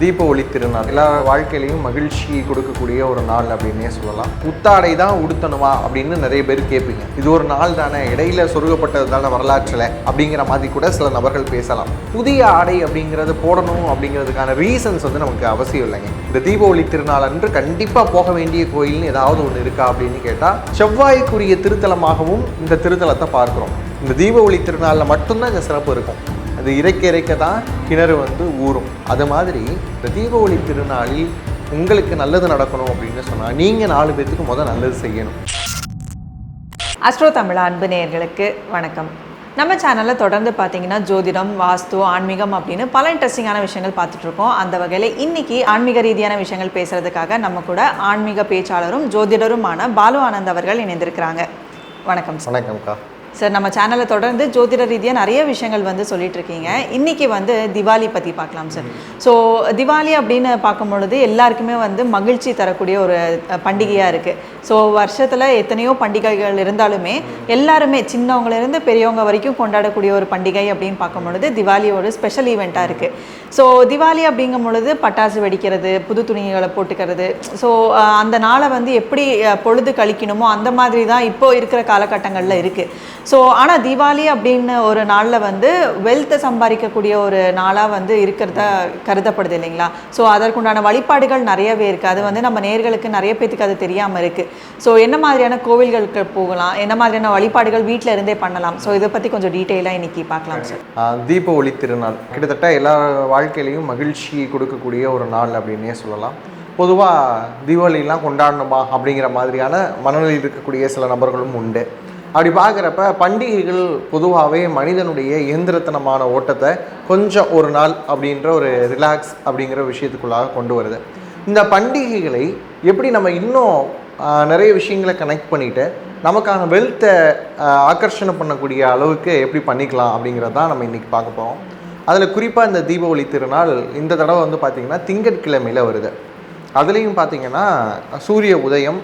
தீப ஒளி திருநாள். எல்லா வாழ்க்கையிலையும் மகிழ்ச்சி கொடுக்கக்கூடிய ஒரு நாள் அப்படின்னே சொல்லலாம். புத்தாடை தான் உடுத்தணுமா அப்படின்னு நிறைய பேர் கேட்பீங்க. இது ஒரு நாள் தானே இடையில சொருகப்பட்டது தானே வரலாற்றில் அப்படிங்கிற மாதிரி கூட சில நபர்கள் பேசலாம். புதிய ஆடை அப்படிங்கிறது போடணும் அப்படிங்கிறதுக்கான ரீசன்ஸ் வந்து நமக்கு அவசியம் இல்லைங்க. இந்த தீப ஒளி திருநாள் அன்று கண்டிப்பாக போக வேண்டிய கோயில்னு ஏதாவது ஒன்று இருக்கா அப்படின்னு கேட்டால் செவ்வாய்க்குரிய திருத்தலமாகவும் இந்த திருத்தலத்தை பார்க்குறோம். இந்த தீப ஒளி திருநாளில் மட்டும்தான் இந்த சிறப்பு இருக்கும். அது இறைக்க இறைக்க தான் கிணறு வந்து ஊறும். அது மாதிரி இந்த தீப ஒளி திருநாளில் உங்களுக்கு நல்லது நடக்கணும் அப்படின்னு சொன்னால் நீங்கள் நாலு பேர்த்துக்கு முதல் நல்லது செய்யணும். அஸ்ட்ரோ தமிழ் அன்பு நேயர்களுக்கு வணக்கம். நம்ம சேனலில் தொடர்ந்து பார்த்தீங்கன்னா ஜோதிடம் வாஸ்து ஆன்மீகம் அப்படின்னு பல இன்ட்ரெஸ்டிங்கான விஷயங்கள் பார்த்துட்டு இருக்கோம். அந்த வகையில் இன்னைக்கு ஆன்மீக ரீதியான விஷயங்கள் பேசுறதுக்காக நம்ம கூட ஆன்மீக பேச்சாளரும் ஜோதிடருமான பாலு ஆனந்த் அவர்கள் இணைந்திருக்கிறாங்க. வணக்கம் வணக்கம்க்கா. சார் நம்ம சேனலில் தொடர்ந்து ஜோதிட ரீதியாக நிறைய விஷயங்கள் வந்து சொல்லிட்டு இருக்கீங்க இன்னைக்கு வந்து திவாலி பற்றி பார்க்கலாம் சார் ஸோ திவாலி அப்படின்னு பார்க்கும் பொழுது எல்லாருக்குமே வந்து மகிழ்ச்சி தரக்கூடிய ஒரு பண்டிகையாக இருக்குது ஸோ வருஷத்தில் எத்தனையோ பண்டிகைகள் இருந்தாலுமே எல்லாருமே சின்னவங்கலேருந்து பெரியவங்க வரைக்கும் கொண்டாடக்கூடிய ஒரு பண்டிகை அப்படின்னு பார்க்கும் பொழுது திவாலி ஒரு ஸ்பெஷல் ஈவெண்ட்டாக இருக்குது ஸோ திவாலி அப்படிங்கும் பொழுது பட்டாசு வெடிக்கிறது புது துணிகளை போட்டுக்கிறது. ஸோ அந்த நாளை வந்து எப்படி பொழுது கழிக்கணுமோ அந்த மாதிரி தான் இப்போ இருக்கிற காலகட்டங்களில் இருக்குது ஸோ ஆனால் தீபாவளி அப்படின்னு ஒரு நாளில் வந்து வெல்த்தை சம்பாதிக்கக்கூடிய ஒரு நாளாக வந்து இருக்கிறதா கருதப்படுது இல்லைங்களா? ஸோ அதற்குண்டான வழிபாடுகள் நிறையவே இருக்குது அது வந்து நம்ம நேர்களுக்கு நிறைய பேத்துக்கு அது தெரியாமல் இருக்குது ஸோ என்ன மாதிரியான கோவில்களுக்கு போகலாம்? என்ன மாதிரியான வழிபாடுகள் வீட்டில் இருந்தே பண்ணலாம்? ஸோ இதை பற்றி கொஞ்சம் டீட்டெயிலாக இன்னைக்கு பார்க்கலாம் சார் தீப ஒளி திருநாள். கிட்டத்தட்ட எல்லா வாழ்க்கையிலையும் மகிழ்ச்சி கொடுக்கக்கூடிய ஒரு நாள் அப்படின்னே சொல்லலாம். பொதுவாக தீபாவளிலாம் கொண்டாடணுமா அப்படிங்கிற மாதிரியான மனநிலையில் இருக்கக்கூடிய சில நபர்களும் உண்டு. அப்படி பார்க்குறப்ப பண்டிகைகள் பொதுவாகவே மனிதனுடைய இயந்திரத்தனமான ஓட்டத்தை கொஞ்சம் ஒரு நாள் அப்படின்ற ஒரு ரிலாக்ஸ் அப்படிங்கிற விஷயத்துக்குள்ளாக கொண்டு வருது. இந்த பண்டிகைகளை எப்படி நம்ம இன்னும் நிறைய விஷயங்களை கனெக்ட் பண்ணிவிட்டு நமக்கான வெல்த்தை ஆக்கர்ஷணம் பண்ணக்கூடிய அளவுக்கு எப்படி பண்ணிக்கலாம் அப்படிங்கிறது தான் நம்ம இன்றைக்கி பார்க்க போகிறோம் அதில் குறிப்பாக இந்த தீபாவளி திருநாள் இந்த தடவை வந்து பார்த்திங்கன்னா திங்கட்கிழமையில் வருது. அதுலேயும் பார்த்தீங்கன்னா சூரிய உதயம்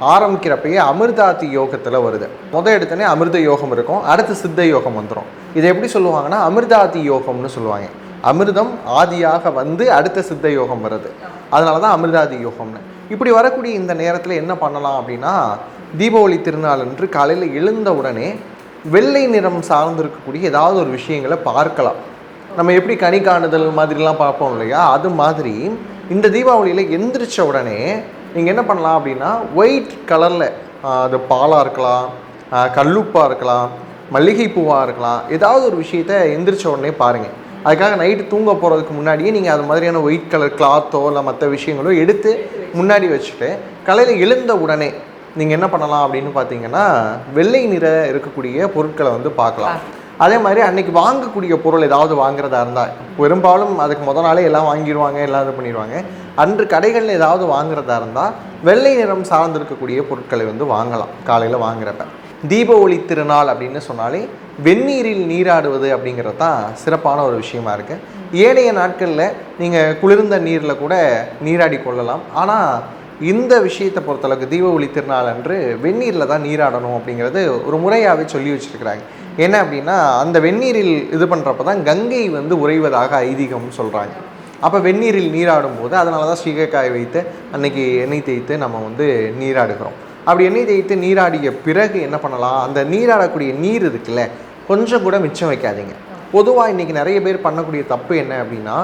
ஆரம்பிக்கிறப்பயே அமிர்தாதி யோகத்தில் வருது. முத எடுத்தோடனே அமிர்த யோகம் இருக்கும். அடுத்து சித்த யோகம் வந்துடும் இதை எப்படி சொல்லுவாங்கன்னா அமிர்தாதி யோகம்னு சொல்லுவாங்க. அமிர்தம் ஆதியாக வந்து அடுத்த சித்த யோகம் வருது அதனால தான் அமிர்தாதி யோகம்னு. இப்படி வரக்கூடிய இந்த நேரத்தில் என்ன பண்ணலாம் அப்படின்னா தீபாவளி திருநாள் அன்று காலையில் எழுந்த உடனே வெள்ளை நிறம் சார்ந்திருக்கக்கூடிய ஏதாவது ஒரு விஷயங்களை பார்க்கலாம். நம்ம எப்படி கனி காணுதல் மாதிரிலாம் பார்ப்போம் இல்லையா? அது மாதிரி இந்த தீபாவளியில் எந்திரிச்ச உடனே நீங்கள் என்ன பண்ணலாம் அப்படின்னா ஒயிட் கலரில் அது பாலாக இருக்கலாம் கல்லுப்பாக இருக்கலாம் மல்லிகை பூவாக இருக்கலாம் ஏதாவது ஒரு விஷயத்த எந்திரிச்ச உடனே பாருங்கள் அதுக்காக நைட்டு தூங்க போகிறதுக்கு முன்னாடியே நீங்கள் அது மாதிரியான ஒயிட் கலர் கிளாத்தோ இல்லை மற்ற விஷயங்களோ எடுத்து முன்னாடி வச்சுட்டு காலையில் எழுந்த உடனே நீங்கள் என்ன பண்ணலாம் அப்படின்னு பார்த்தீங்கன்னா வெள்ளை நிற இருக்கக்கூடிய பொருட்களை வந்து பார்க்கலாம். அதே மாதிரி அன்னைக்கு வாங்கக்கூடிய பொருள் ஏதாவது வாங்குறதா இருந்தால் பெரும்பாலும் அதுக்கு முத நாளே எல்லாம் வாங்கிடுவாங்க எல்லாம் இது பண்ணிடுவாங்க. அன்று கடைகளில் ஏதாவது வாங்குறதா இருந்தால் வெள்ளை நிறம் சார்ந்திருக்கக்கூடிய பொருட்களை வந்து வாங்கலாம் காலையில் வாங்குறப்ப. தீப ஒளி திருநாள் அப்படின்னு சொன்னாலே வெந்நீரில் நீராடுவது அப்படிங்கிறது தான் சிறப்பான ஒரு விஷயமா இருக்குது ஏனைய நாட்களில் நீங்கள் குளிர்ந்த நீரில் கூட நீராடி கொள்ளலாம். ஆனால் இந்த விஷயத்தை பொறுத்தளவுக்கு தீப ஒளி திருநாள் அன்று வெந்நீரில் தான் நீராடணும் அப்படிங்கிறது ஒரு முறையாகவே சொல்லி வச்சுருக்கிறாங்க. என்ன அப்படின்னா அந்த வெந்நீரில் இது பண்ணுறப்ப தான் கங்கை வந்து உறைவதாக ஐதீகம்னு சொல்கிறாங்க அப்போ வெந்நீரில் நீராடும் போது அதனால தான் சீகைக்காய் வைத்து அன்னைக்கு எண்ணெய் தேய்த்து நம்ம வந்து நீராடுகிறோம். அப்படி எண்ணெய் தேய்த்து நீராடிய பிறகு என்ன பண்ணலாம்? அந்த நீராடக்கூடிய நீர் இருக்குல்ல கொஞ்சம் கூட மிச்சம் வைக்காதீங்க. பொதுவாக இன்றைக்கி நிறைய பேர் பண்ணக்கூடிய தப்பு என்ன அப்படின்னா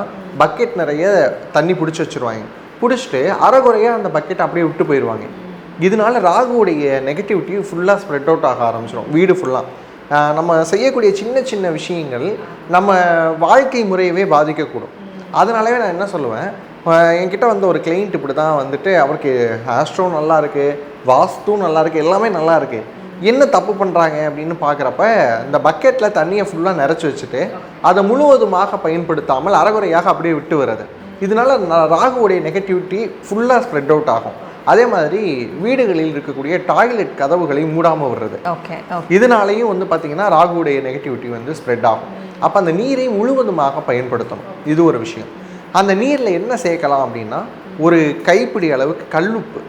பக்கெட் நிறைய தண்ணி பிடிச்சி வச்சுருவாங்க. பிடிச்சிட்டு அறகுறையாக அந்த பக்கெட் அப்படியே விட்டு போயிடுவாங்க. இதனால ராகுவுடைய நெகட்டிவிட்டி ஃபுல்லாக ஸ்ப்ரெட் அவுட் ஆக ஆரம்பிச்சிடும் வீடு ஃபுல்லாக நம்ம செய்யக்கூடிய சின்ன சின்ன விஷயங்கள் நம்ம வாழ்க்கை முறையவே பாதிக்கக்கூடும். அதனாலவே நான் என்ன சொல்லுவேன் என்கிட்ட வந்து ஒரு கிளைண்ட் இப்படி தான் வந்துட்டு அவருக்கு ஆஸ்ட்ரோ நல்லா இருக்குது வாஸ்துவும் நல்லா இருக்குது எல்லாமே நல்லா இருக்குது என்ன தப்பு பண்ணுறாங்க அப்படின்னு பார்க்குறப்ப இந்த பக்கெட்டில் தண்ணியை ஃபுல்லாக நிறச்சி வச்சுட்டு அதை முழுவதுமாக பயன்படுத்தாமல் அறகுறையாக அப்படியே விட்டு வர்றது. இதனால ந- ராகுவுடைய நெகட்டிவிட்டி ஃபுல்லாக ஸ்ப்ரெட் அவுட் ஆகும். அதே மாதிரி வீடுகளில் இருக்கக்கூடிய டாய்லெட் கதவுகளை மூடாமல் ஓகே இதனாலேயும் வந்து பார்த்தீங்கன்னா ராகுவுடைய நெகட்டிவிட்டி வந்து ஸ்ப்ரெட் ஆகும். அப்போ அந்த நீரை முழுவதுமாக பயன்படுத்தணும். இது ஒரு விஷயம். அந்த நீரில் என்ன சேர்க்கலாம் அப்படின்னா ஒரு கைப்பிடி அளவுக்கு கல்லுப்பு.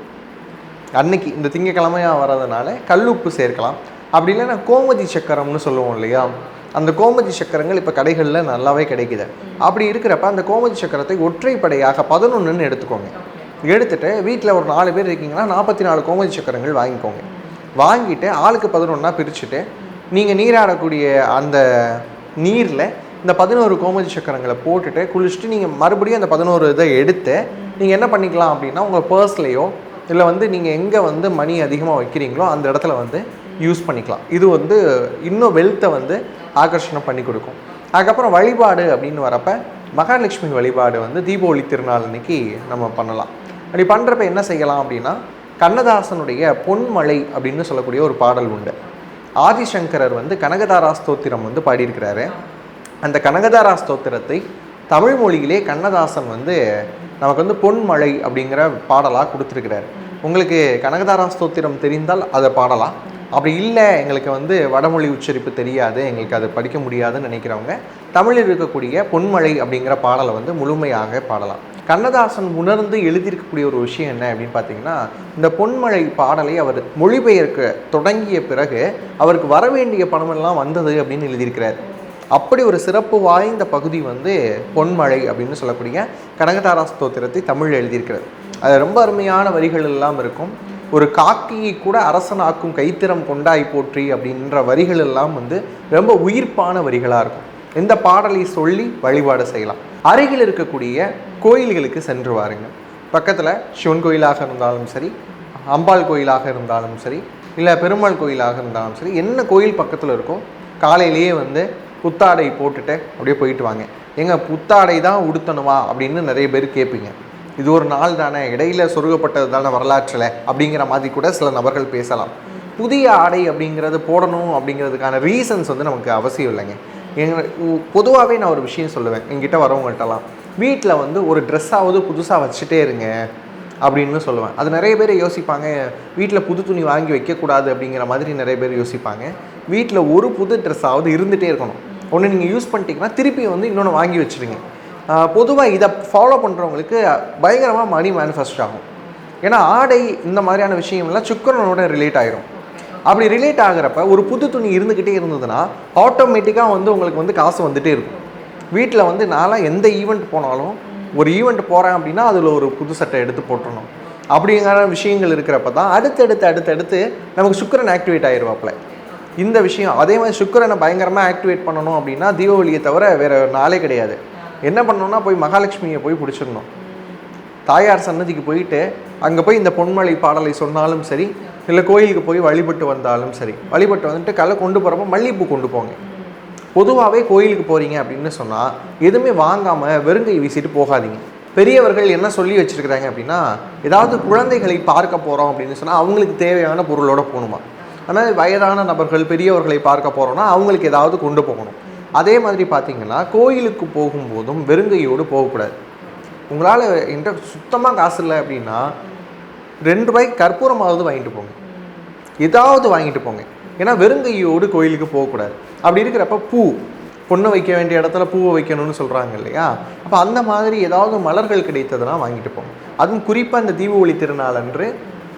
அன்னைக்கு இந்த திங்கக்கிழமையாக வர்றதுனால கல்லுப்பு சேர்க்கலாம். அப்படி இல்லைன்னா கோமதி சக்கரம்னு சொல்லுவோம் இல்லையா? அந்த கோமதி சக்கரங்கள் இப்போ கடைகளில் நல்லாவே கிடைக்குது. அப்படி இருக்கிறப்ப அந்த கோமதி சக்கரத்தை ஒற்றைப்படையாக பதினொன்றுன்னு எடுத்துக்கோங்க. எடுத்துகிட்டு வீட்டில் ஒரு நாலு பேர் இருக்கீங்கன்னா நாற்பத்தி நாலு கோமதி சக்கரங்கள் வாங்கிக்கோங்க. வாங்கிட்டு ஆளுக்கு பதினொன்றா பிரிச்சுட்டு நீங்கள் நீராடக்கூடிய அந்த நீரில் இந்த பதினோரு கோமதி சக்கரங்களை போட்டுட்டு குளிச்சுட்டு நீங்கள் மறுபடியும் அந்த பதினோரு இதை எடுத்து நீங்கள் என்ன பண்ணிக்கலாம் அப்படின்னா உங்கள் பர்ஸ்லேயோ இல்லை வந்து நீங்கள் எங்கே வந்து மணி அதிகமாக வைக்கிறீங்களோ அந்த இடத்துல வந்து யூஸ் பண்ணிக்கலாம். இது வந்து இன்னும் வெல்த்தை வந்து ஆகர்ஷணம் பண்ணி கொடுக்கும். அதுக்கப்புறம் வழிபாடு அப்படின்னு வரப்போ மகாலட்சுமி வழிபாடு வந்து தீபாவளி திருநாள் அன்னைக்கு நம்ம பண்ணலாம். அப்படி பண்ணுறப்ப என்ன செய்யலாம் அப்படின்னா கண்ணதாசனுடைய பொன்மலை அப்படின்னு சொல்லக்கூடிய ஒரு பாடல் உண்டு. ஆதிசங்கரர் வந்து கனகதாரா ஸ்தோத்திரம் வந்து பாடியிருக்கிறாரு. அந்த கனகதாரா ஸ்தோத்திரத்தை தமிழ் மொழியிலே கண்ணதாசன் வந்து நமக்கு வந்து பொன்மழை அப்படிங்கிற பாடலாக கொடுத்துருக்கிறார். உங்களுக்கு கனகதாரா ஸ்தோத்திரம் தெரிந்தால் அதை பாடலாம். அப்படி இல்லை எங்களுக்கு வந்து வடமொழி உச்சரிப்பு தெரியாது எங்களுக்கு அதை படிக்க முடியாதுன்னு நினைக்கிறவங்க தமிழில் இருக்கக்கூடிய பொன்மழை அப்படிங்கிற பாடலை வந்து முழுமையாக பாடலாம். கண்ணதாசன் உணர்ந்து எழுதியிருக்கக்கூடிய ஒரு விஷயம் என்ன அப்படின்னு பார்த்தீங்கன்னா இந்த பொன்மழை பாடலை அவர் மொழிபெயர்க்க தொடங்கிய பிறகு அவருக்கு வர வேண்டிய பணமெல்லாம் வந்தது அப்படின்னு எழுதியிருக்கிறார். அப்படி ஒரு சிறப்பு வாய்ந்த பகுதி வந்து பொன்மழை அப்படின்னு சொல்லக்கூடிய கனகதாரா ஸ்தோத்திரத்தை தமிழ் எழுதியிருக்கிறது அது ரொம்ப அருமையான வரிகள் எல்லாம் இருக்கும். ஒரு காக்கியை கூட அரசனாக்கும் கைத்திறம் கொண்டாய் போற்றி அப்படின்ற வரிகள் எல்லாம் வந்து ரொம்ப உயிர்ப்பான வரிகளாக இருக்கும். இந்த பாடலை சொல்லி வழிபாடு செய்யலாம். அருகில் இருக்கக்கூடிய கோயில்களுக்கு சென்று வாருங்க. பக்கத்தில் சிவன் கோயிலாக இருந்தாலும் சரி அம்பாள் கோயிலாக இருந்தாலும் சரி இல்லை பெருமாள் கோயிலாக இருந்தாலும் சரி என்ன கோயில் பக்கத்தில் இருக்கோ காலையிலேயே வந்து புத்தாடை போட்டுட்டு அப்படியே போயிட்டு வாங்க. எங்கள் புத்தாடை தான் உடுத்தணுமா அப்படின்னு நிறைய பேர் கேட்பீங்க இது ஒரு நாள் தானே இடையில சொருகப்பட்டது தானே வரலாற்றில் அப்படிங்கிற மாதிரி கூட சில நபர்கள் பேசலாம். புதிய ஆடை அப்படிங்கிறது போடணும் அப்படிங்கிறதுக்கான ரீசன்ஸ் வந்து நமக்கு அவசியம் இல்லைங்க. எங்க பொதுவாகவே நான் ஒரு விஷயம் சொல்லுவேன் என்கிட்ட வரவங்கள்ட்டலாம். வீட்டில் வந்து ஒரு ட்ரெஸ்ஸாவது புதுசாக வச்சுட்டே இருங்க அப்படின்னு சொல்லுவேன். அது நிறைய பேர் யோசிப்பாங்க வீட்டில் புது துணி வாங்கி வைக்கக்கூடாது அப்படிங்கிற மாதிரி நிறைய பேர் யோசிப்பாங்க. வீட்டில் ஒரு புது ட்ரெஸ்ஸாவது இருந்துகிட்டே இருக்கணும். ஒன்று நீங்கள் யூஸ் பண்ணிட்டீங்கன்னா திருப்பி வந்து இன்னொன்று வாங்கி வச்சுருங்க பொதுவாக இதை ஃபாலோ பண்ணுறவங்களுக்கு பயங்கரமாக மணி மேனிஃபெஸ்ட் ஆகும். ஏன்னா ஆடை இந்த மாதிரியான விஷயம்லாம் சுக்கரனோட ரிலேட் ஆகிரும் அப்படி ரிலேட் ஆகிறப்ப ஒரு புது துணி இருந்துக்கிட்டே இருந்ததுன்னா ஆட்டோமேட்டிக்காக வந்து உங்களுக்கு வந்து காசு வந்துகிட்டே இருக்கும். வீட்டில் வந்து நான்லாம் எந்த ஈவெண்ட் போனாலும் ஒரு ஈவெண்ட் போகிறேன் அப்படின்னா அதில் ஒரு புது சட்டை எடுத்து போட்டுடணும் அப்படிங்கிற விஷயங்கள் இருக்கிறப்ப தான் அடுத்தடுத்து அடுத்தடுத்து நமக்கு சுக்கரன் ஆக்டிவேட் ஆகிடுவாப்பில் இந்த விஷயம் அதே மாதிரி சுக்கரனை பயங்கரமாக ஆக்டிவேட் பண்ணணும் அப்படின்னா தீபாவளியை தவிர வேறு நாளே கிடையாது. என்ன பண்ணணும்னா போய் மகாலட்சுமியை போய் பிடிச்சிடணும். தாயார் சன்னதிக்கு போயிட்டு அங்கே போய் இந்த பொன்மலை பாடலை சொன்னாலும் சரி இல்லை கோயிலுக்கு போய் வழிபட்டு வந்தாலும் சரி வழிபட்டு வந்துட்டு கலை கொண்டு போகிறப்ப மல்லிகைப்பூ கொண்டு போங்க. பொதுவாகவே கோயிலுக்கு போகிறீங்க அப்படின்னு சொன்னால் எதுவுமே வாங்காமல் வெறுங்கை வீசிட்டு போகாதீங்க. பெரியவர்கள் என்ன சொல்லி வச்சுருக்கிறாங்க அப்படின்னா ஏதாவது குழந்தைகளை பார்க்க போகிறோம் அப்படின்னு சொன்னால் அவங்களுக்கு தேவையான பொருளோடு போகணுமா? ஆனால் வயதான நபர்கள் பெரியவர்களை பார்க்க போகிறோன்னா அவங்களுக்கு ஏதாவது கொண்டு போகணும். அதே மாதிரி பார்த்தீங்கன்னா கோயிலுக்கு போகும்போதும் வெறுங்கையோடு போகக்கூடாது. உங்களால் என்கிட்ட சுத்தமாக காசு இல்லை அப்படின்னா ரெண்டு ரூபாய்க்கு கற்பூரமாவது வாங்கிட்டு போங்க. ஏதாவது வாங்கிட்டு போங்க. ஏன்னா வெறுங்கையோடு கோயிலுக்கு போகக்கூடாது. அப்படி இருக்கிறப்ப பூ பொண்ணை வைக்க வேண்டிய இடத்துல பூவை வைக்கணும்னு சொல்கிறாங்க இல்லையா? அப்போ அந்த மாதிரி ஏதாவது மலர்கள் கிடைத்ததெல்லாம் வாங்கிட்டு போங்க. அதுவும் குறிப்பாக இந்த தீபாவளி திருநாள் அன்று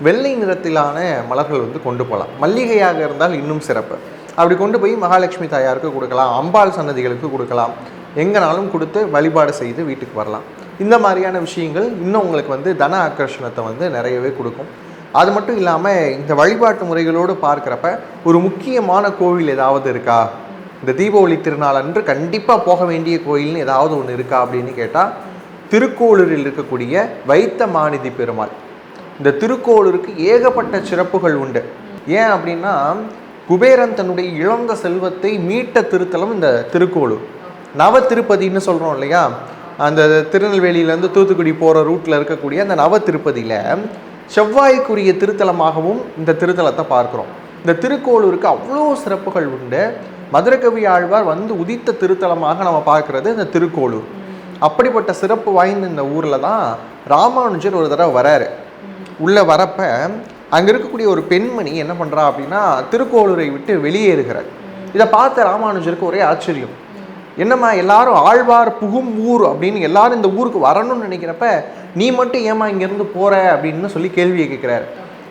வெள்ளை நிறத்திலான மலர்கள் வந்து கொண்டு போகலாம். மல்லிகையாக இருந்தால் இன்னும் சிறப்பு. அப்படி கொண்டு போய் மகாலட்சுமி தாயாருக்கு கொடுக்கலாம் அம்பாள் சன்னதிகளுக்கு கொடுக்கலாம். எங்கனாலும் கொடுத்து வழிபாடு செய்து வீட்டுக்கு வரலாம். இந்த மாதிரியான விஷயங்கள் இன்னும் உங்களுக்கு வந்து தன ஆக்கர்ஷணத்தை வந்து நிறையவே கொடுக்கும். அது மட்டும் இல்லாமல் இந்த வழிபாட்டு முறைகளோடு பார்க்குறப்ப ஒரு முக்கியமான கோவில் ஏதாவது இருக்கா? இந்த தீபாவளி திருநாள் அன்று கண்டிப்பாக போக வேண்டிய கோயில்னு ஏதாவது ஒன்று இருக்கா அப்படின்னு கேட்டால் திருக்கோளூரில் இருக்கக்கூடிய வைத்த மாநிதி பெருமாள். இந்த திருக்கோளூருக்கு ஏகப்பட்ட சிறப்புகள் உண்டு. ஏன் அப்படின்னா குபேரன் தன்னுடைய இழந்த செல்வத்தை மீட்ட திருத்தலம் இந்த திருக்கோளூர். நவ திருப்பதின்னு சொல்கிறோம் இல்லையா? அந்த திருநெல்வேலியிலேருந்து தூத்துக்குடி போகிற ரூட்டில் இருக்கக்கூடிய அந்த நவ திருப்பதியில் செவ்வாய்க்குரிய திருத்தலமாகவும் இந்த திருத்தலத்தை பார்க்குறோம். இந்த திருக்கோளூருக்கு அவ்வளோ சிறப்புகள் உண்டு. மதுரகவி ஆழ்வார் வந்து உதித்த திருத்தலமாக நம்ம பார்க்குறது இந்த திருக்கோளூர். அப்படிப்பட்ட சிறப்பு வாய்ந்த இந்த ஊரில் தான் ராமானுஜர் ஒரு தடவை வராரு. உள்ளே வரப்போ அங்கே இருக்கக்கூடிய ஒரு பெண்மணி என்ன பண்ணுறா அப்படின்னா திருக்கோளூரை விட்டு வெளியேறுகிறார் இதை பார்த்த ராமானுஜருக்கு ஒரே ஆச்சரியம். என்னம்மா எல்லாரும் ஆழ்வார் புகும் ஊர் அப்படின்னு எல்லாரும் இந்த ஊருக்கு வரணும்னு நினைக்கிறப்ப நீ மட்டும் ஏமா இங்கேருந்து போகிற அப்படின்னு சொல்லி கேள்வியை கேட்குறாரு.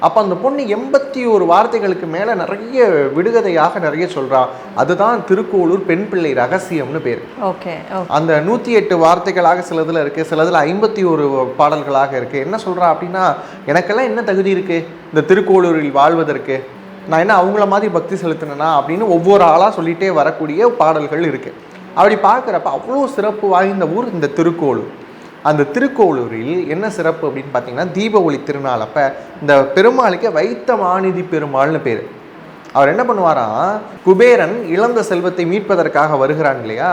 அப்போ அந்த பொண்ணு எண்பத்தி ஒரு வார்த்தைகளுக்கு மேலே நிறைய விடுகதையாக நிறைய சொல்றா. அதுதான் திருக்கோளூர் பெண் பிள்ளை ரகசியம்னு பேர். ஓகே ஓகே அந்த நூற்றி எட்டு வார்த்தைகளாக சிலதில் இருக்குது சிலதில் ஐம்பத்தி ஒரு பாடல்களாக இருக்குது என்ன சொல்கிறா அப்படின்னா எனக்கெல்லாம் என்ன தகுதி இருக்குது இந்த திருக்கோளூரில் வாழ்வதற்கு. நான் என்ன அவங்கள மாதிரி பக்தி செலுத்தினேனா? அப்படின்னு ஒவ்வொரு ஆளாக சொல்லிகிட்டே வரக்கூடிய பாடல்கள் இருக்குது அப்படி பார்க்குறப்ப அவ்வளோ சிறப்பு வாய்ந்த ஊர் இந்த திருக்கோளூர். அந்த திருக்கோளூரில் என்ன சிறப்பு அப்படின்னு பார்த்தீங்கன்னா தீப ஒளி திருநாள். அப்போ இந்த பெருமாளுக்கு வைத்த மாநிதி பெருமாள்னு பேர். அவர் என்ன பண்ணுவாராம் குபேரன் இழந்த செல்வத்தை மீட்பதற்காக வருகிறான் இல்லையா?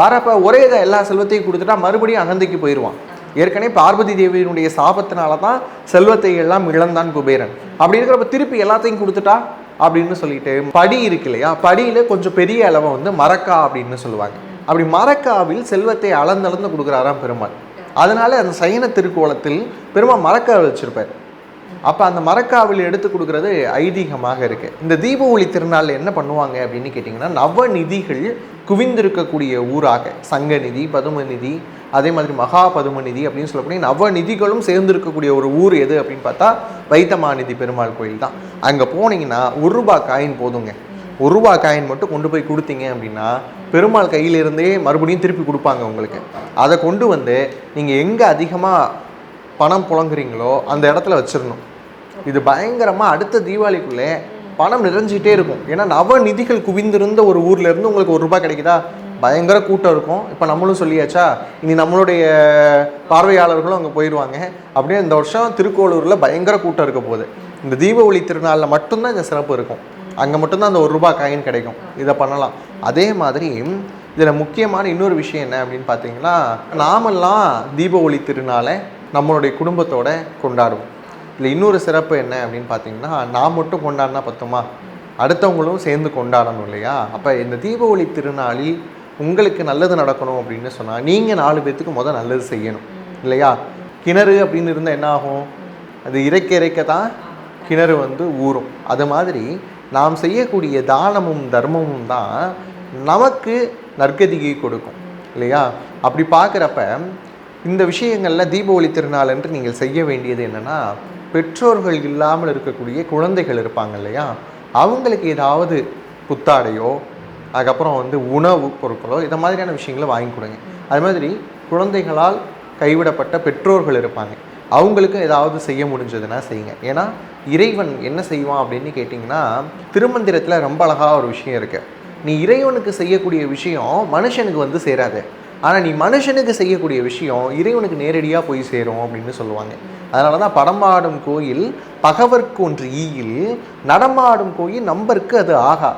வரப்ப ஒரே இதை எல்லா செல்வத்தையும் கொடுத்துட்டா மறுபடியும் அகந்தைக்கு போயிடுவான் ஏற்கனவே பார்வதி தேவியினுடைய சாபத்தினால தான் செல்வத்தை எல்லாம் இழந்தான் குபேரன். அப்படி இருக்கிறப்ப திருப்பி எல்லாத்தையும் கொடுத்துட்டா? அப்படின்னு சொல்லிட்டு படி இருக்கு இல்லையா? படியில கொஞ்சம் பெரிய அளவை வந்து மரக்கா அப்படின்னு சொல்லுவாங்க. அப்படி மரக்காவில் செல்வத்தை அளந்தளந்து கொடுக்குறாராம் பெருமாள். அதனால அந்த சைன திருக்கோலத்தில் பெருமாள் மரக்கா வச்சிருப்பார். அப்போ அந்த மரக்காவில் எடுத்து கொடுக்கறது ஐதீகமாக இருக்கு. இந்த தீப ஒளி திருநாளில் என்ன பண்ணுவாங்க அப்படின்னு கேட்டிங்கன்னா நவநிதிகள் குவிந்திருக்கக்கூடிய ஊராக. சங்கநிதி பதுமநிதி அதே மாதிரி மகா பதுமநிதி அப்படின்னு சொல்லக்கூடிய நவநிதிகளும் சேர்ந்திருக்கக்கூடிய ஒரு ஊர் எது அப்படின்னு பார்த்தா வைத்தமாநிதி பெருமாள் கோயில் தான் அங்கே போனீங்கன்னா ஒரு ரூபாய் காயின் போதுங்க. ஒரு ரூபா காயின் மட்டும் கொண்டு போய் கொடுத்தீங்க அப்படின்னா பெருமாள் கையிலிருந்தே மறுபடியும் திருப்பி கொடுப்பாங்க உங்களுக்கு. அதை கொண்டு வந்து நீங்கள் எங்கே அதிகமாக பணம் புழங்குறீங்களோ அந்த இடத்துல வச்சிடணும் இது பயங்கரமாக அடுத்த தீபாவளிக்குள்ளே பணம் நிறைஞ்சிட்டே இருக்கும். ஏன்னா நவநிதிகள் குவிந்திருந்த ஒரு ஊரில் இருந்து உங்களுக்கு ஒரு ரூபாய் கிடைக்குதா? பயங்கர கூட்டம் இருக்கும். இப்போ நம்மளும் சொல்லியாச்சா இனி நம்மளுடைய பார்வையாளர்களும் அங்கே போயிடுவாங்க அப்படியே இந்த வருஷம் திருக்கோளூரில் பயங்கர கூட்டம் இருக்க போகுது. இந்த தீபாவளி திருநாளில் மட்டும்தான் இந்த சிறப்பு இருக்கும். அங்கே மட்டும்தான் அந்த ஒரு ரூபாய் காயின் கிடைக்கும். இதை பண்ணலாம். அதே மாதிரி இதில் முக்கியமான இன்னொரு விஷயம் என்ன அப்படின்னு பார்த்தீங்கன்னா நாமெல்லாம் தீப ஒளி திருநாளை நம்மளுடைய குடும்பத்தோட கொண்டாடுவோம். இதில் இன்னொரு சிறப்பு என்ன அப்படின்னு பார்த்தீங்கன்னா நான் மட்டும் கொண்டாடினா பத்துமா? அடுத்தவங்களும் சேர்ந்து கொண்டாடணும் இல்லையா? அப்போ இந்த தீப ஒளி திருநாளில் உங்களுக்கு நல்லது நடக்கணும் அப்படின்னு சொன்னால் நீங்கள் நாலு பேர்த்துக்கு முதல் நல்லது செய்யணும். இல்லையா? கிணறு அப்படின்னு இருந்தால் என்ன ஆகும்? அது இறைக்க இறைக்க தான் கிணறு வந்து ஊறும். அது மாதிரி நாம் செய்யக்கூடிய தானமும் தர்மமும் தான் நமக்கு நற்கதியை கொடுக்கும் இல்லையா? அப்படி பார்க்குறப்ப இந்த விஷயங்களில் தீபாவளி திருநாள் என்று நீங்கள் செய்ய வேண்டியது என்னென்னா பெற்றோர்கள் இல்லாமல் இருக்கக்கூடிய குழந்தைகள் இருப்பாங்க இல்லையா? அவங்களுக்கு ஏதாவது புத்தாடையோ அதுக்கப்புறம் வந்து உணவு பொருட்களோ இந்த மாதிரியான விஷயங்களை வாங்கி கொடுங்க. அது மாதிரி குழந்தைகளால் கைவிடப்பட்ட பெற்றோர்கள் இருப்பாங்க. அவங்களுக்கு ஏதாவது செய்ய முடிஞ்சதுன்னா செய்யுங்க. ஏன்னா இறைவன் என்ன செய்வான் அப்படின்னு கேட்டிங்கன்னா திருமந்திரத்தில் ரொம்ப அழகாக ஒரு விஷயம் இருக்குது நீ இறைவனுக்கு செய்யக்கூடிய விஷயம் மனுஷனுக்கு வந்து சேராது. ஆனால் நீ மனுஷனுக்கு செய்யக்கூடிய விஷயம் இறைவனுக்கு நேரடியாக போய் சேரும் அப்படின்னு சொல்லுவாங்க. அதனால தான் படமாடும் கோயில் பகவர்க்கு ஒன்று ஈயில் நடமாடும் கோயில் நம்பருக்கு அது ஆகா.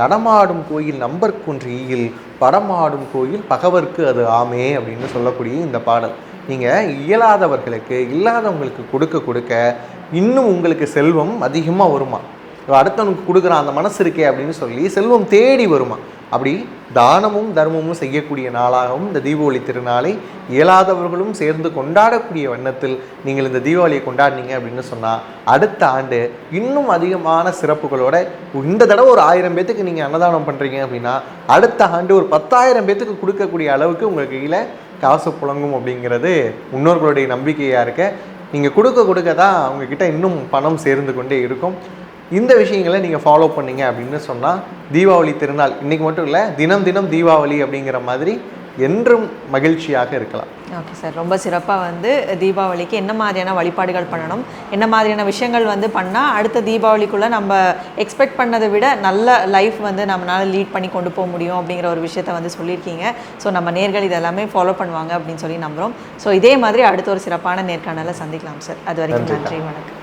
நடமாடும் கோயில் நம்பர்க்கு ஒன்று ஈயில் படமாடும் கோயில் பகவர்க்கு அது ஆமே அப்படின்னு சொல்லக்கூடிய இந்த பாடல். நீங்கள் இயலாதவர்களுக்கு இல்லாதவங்களுக்கு கொடுக்க கொடுக்க இன்னும் உங்களுக்கு செல்வம் அதிகமாக வருமா? அடுத்தவனுக்கு கொடுக்குறான் அந்த மனசு இருக்கே அப்படின்னு சொல்லி செல்வம் தேடி வருமா? அப்படி தானமும் தர்மமும் செய்யக்கூடிய நாளாகவும் இந்த தீபாவளி திருநாளை இயலாதவர்களும் சேர்ந்து கொண்டாடக்கூடிய வண்ணத்தில் நீங்கள் இந்த தீபாவளியை கொண்டாடினீங்க அப்படின்னு சொன்னால் அடுத்த ஆண்டு இன்னும் அதிகமான சிறப்புகளோட இந்த தடவை ஒரு ஆயிரம் பேத்துக்கு நீங்கள் அன்னதானம் பண்ணுறீங்க அப்படின்னா அடுத்த ஆண்டு ஒரு பத்தாயிரம் பேத்துக்கு கொடுக்கக்கூடிய அளவுக்கு உங்கள் கையில் காசு புழங்கும் அப்படிங்கிறது முன்னோர்களுடைய நம்பிக்கையாக இருக்க. நீங்கள் கொடுக்க கொடுக்க தான் அவங்கக்கிட்ட இன்னும் பணம் சேர்ந்து கொண்டே இருக்கும். இந்த விஷயங்களை நீங்கள் ஃபாலோ பண்ணீங்க அப்படின்னு சொன்னால் தீபாவளி திருநாள் இன்றைக்கி மட்டும் இல்லை தினம் தினம் தீபாவளி அப்படிங்கிற மாதிரி என்றும் மகிழ்ச்சியாக இருக்கலாம். Okay sir. ரொம்ப சிறப்பாக வந்து தீபாவளிக்கு என்ன மாதிரியான வழிபாடுகள் பண்ணணும் என்ன மாதிரியான விஷயங்கள் வந்து பண்ணால் அடுத்த தீபாவளிக்குள்ளே நம்ம எக்ஸ்பெக்ட் பண்ணதை விட நல்ல லைஃப் வந்து நம்மளால் லீட் பண்ணி கொண்டு போக முடியும் அப்படிங்கிற ஒரு விஷயத்த வந்து சொல்லியிருக்கீங்க. ஸோ நம்ம நேர்கள் இதெல்லாமே ஃபாலோ பண்ணுவாங்க அப்படின்னு சொல்லி நம்புகிறோம் ஸோ இதே மாதிரி அடுத்த ஒரு சிறப்பான நேர்காணலை சந்திக்கலாம் சார். அது வரைக்கும். நன்றி வணக்கம்.